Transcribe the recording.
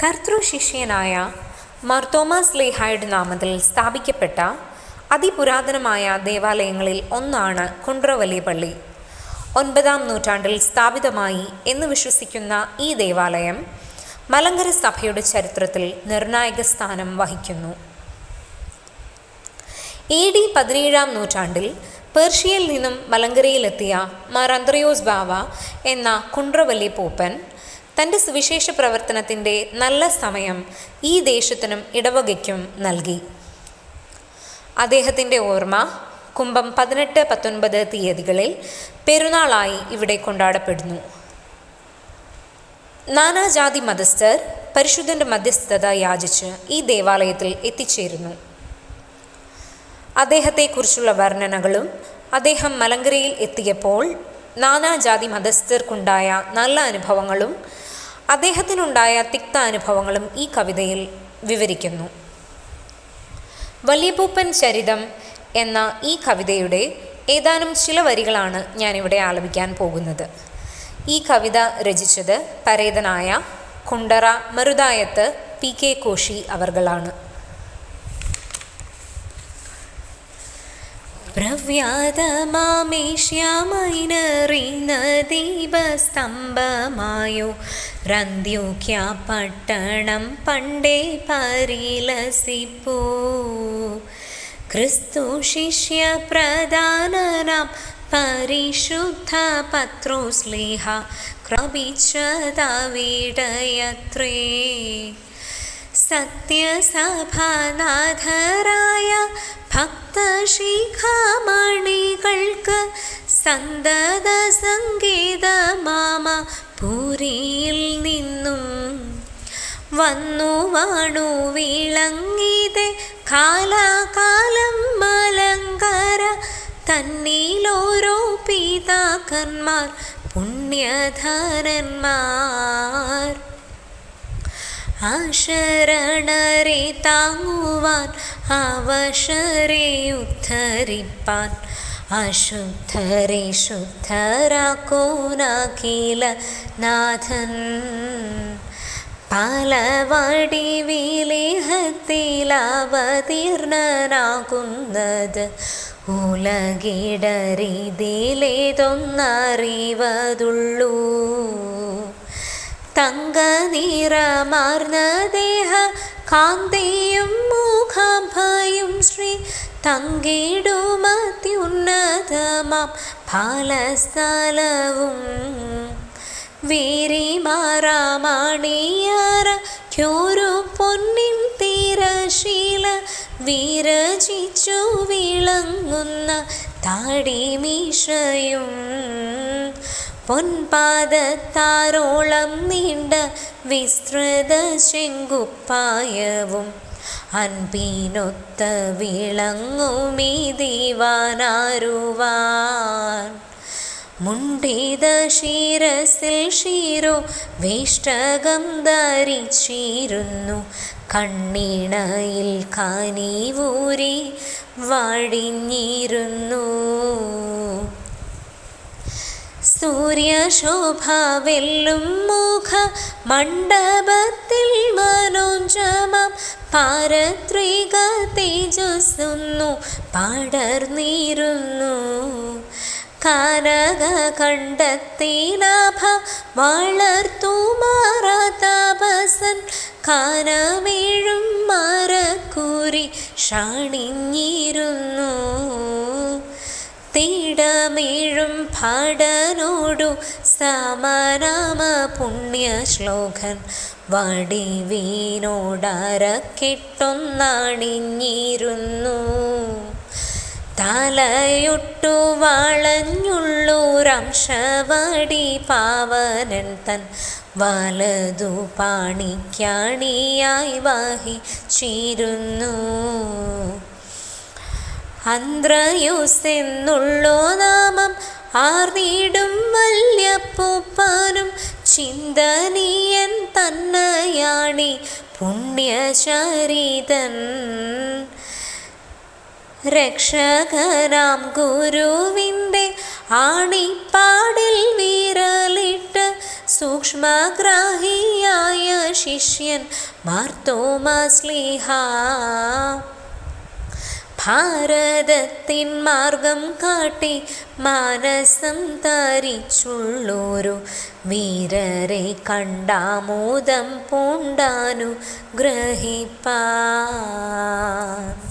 കർത്തൃശിഷ്യനായ മർത്തോമാസ് ലേഹായുടെ നാമത്തിൽ സ്ഥാപിക്കപ്പെട്ട അതിപുരാതനമായ ദേവാലയങ്ങളിൽ ഒന്നാണ് കുണ്ട്രവലി പള്ളി. ഒൻപതാം നൂറ്റാണ്ടിൽ സ്ഥാപിതമായി എന്ന് വിശ്വസിക്കുന്ന ഈ ദേവാലയം മലങ്കര സഭയുടെ ചരിത്രത്തിൽ നിർണായക സ്ഥാനം വഹിക്കുന്നു. എ ഡി പതിനേഴാം നൂറ്റാണ്ടിൽ പേർഷ്യയിൽ നിന്നും മലങ്കരയിലെത്തിയ മാർ അന്ത്രയോസ് ബാവ എന്ന കുണ്ട്രവല്ലി പൂപ്പൻ തന്റെ സുവിശേഷ പ്രവർത്തനത്തിന്റെ നല്ല സമയം ഈ ദേശത്തിനും ഇടവകയ്ക്കും നൽകി. അദ്ദേഹത്തിന്റെ ഓർമ്മ കുംഭം പതിനെട്ട് പത്തൊൻപത് തീയതികളിൽ പെരുന്നാളായി ഇവിടെ കൊണ്ടാടപ്പെടുന്നു. നാനാജാതി മതസ്ഥർ പരിശുദ്ധന്റെ മധ്യസ്ഥത യാചിച്ച് ഈ ദേവാലയത്തിൽ എത്തിച്ചേരുന്നു. അദ്ദേഹത്തെക്കുറിച്ചുള്ള വർണനകളും അദ്ദേഹം മലങ്കരയിൽ എത്തിയപ്പോൾ നാനാജാതി മതസ്ഥർക്കുണ്ടായ നല്ല അനുഭവങ്ങളും അദ്ദേഹത്തിനുണ്ടായ തിക്ത അനുഭവങ്ങളും ഈ കവിതയിൽ വിവരിക്കുന്നു. വലിയപൂപ്പൻ ചരിതം എന്ന ഈ കവിതയുടെ ഏതാനും ചില വരികളാണ് ഞാനിവിടെ ആലപിക്കാൻ പോകുന്നത്. ഈ കവിത രചിച്ചത് പരേതനായ കുണ്ടറ മരുതായത്ത് പി കെ കോശി അവർകളാണ്. പ്രവ്യാതമാമേഷ്യാമൈനറിയുന്ന ദീപസ്തംഭമായോ രന്ത്യോക്യ പട്ടണം പണ്ടേ പരിലസിപ്പോ. ക്രിസ്തു ശിഷ്യ പ്രധാനനാം പരിശുദ്ധ പത്രോസ്ലേഹ ക്രമിച്ചതവിടയത്രേ. സത്യസഭാനാഥരായ ഭക്തശിഖാമണികൾക്ക് സന്തത സംഗീതമാമ പൂരിയിൽ നിന്നും വന്നു വാണു വിളങ്ങിതെ കാലാകാലം മലങ്കര തന്നിലോരോ പിതാക്കന്മാർ പുണ്യധാരന്മാർ. ആശരണരെ താങ്ങുവാൻ അവശരെ ഉദ്ധരിപ്പാൻ. അശുദ്ധരെ ശുദ്ധരാക്കോനാക്കില നാഥൻ. പാലവാടി വിലേഹത്തിലാവതീർണനാകുന്നത് ഉലകിടരീതിയിലേതൊന്നറിവതുള്ളൂ. തങ്ക നിറമാർന്ന ദേഹ കാന്തിയും മുഖഭയും ശ്രീ തങ്കിടുമത്യുന്നതമാം ഫലസ്ഥലവും. മാറാമണിയറ ക്യൂരു പൊന്നിൻ തീരശീല വിരചിച്ചു വിളങ്ങുന്ന താടിമീശയും. പൊൻപാദത്താരോളം നീണ്ട വിസ്തൃത ചെങ്കുപ്പായവും അൻപിനൊത്ത വിളങ്ങുമീ ദീവാനാരുവാൻ. മുണ്ടിത ശിരസിൽ ശിരോ വേഷ്ടകം ധരിച്ചിരുന്നു. കണ്ണിണയിൽ കാനീവൂരി വഴിഞ്ഞിരുന്നു. സൂര്യശോഭാവെല്ലും മുഖ മണ്ഡപത്തിൽ മനോജമം പാരത്രിക തേജസ്സുന്നു പടർന്നിരുന്നു കനക കണ്ടെത്തിനാഭ വളർത്തു മാറാതാപസൻ കാരമേഴും മാറക്കൂറി ഷാണിഞ്ഞിരുന്നു. തീടമേഴും ഭടനോടു സമനാമ പുണ്യശ്ലോകൻ വടിവീനോടരക്കെട്ടൊന്നണിഞ്ഞിരുന്നു തലയൊട്ടു വളഞ്ഞുള്ളൂരംശവടി പാവനൻ തൻ വലതു പാണിക്കാണിയായി വാഹി അന്ത്രയോസ് അന്ത്രയുസെന്നുള്ളോ നാമം ആർന്നിടും വല്യപ്പൂപ്പാനും ചിന്തനീയൻ തന്നയാണി പുണ്യചരിതൻ. രക്ഷകരാം ഗുരുവിന്റെ ആണിപ്പാടിൽ വിരലിട്ട് സൂക്ഷ്മഗ്രാഹിയായ ശിഷ്യൻ മാർത്തോമാസ്ലിഹ ഭാരതത്തിൻ മാർഗം കാട്ടി മാനസം തരിച്ചുള്ളൊരു വീരരെ കണ്ടാമോദം പൂണ്ടാനു ഗ്രഹിപ്പാൻ.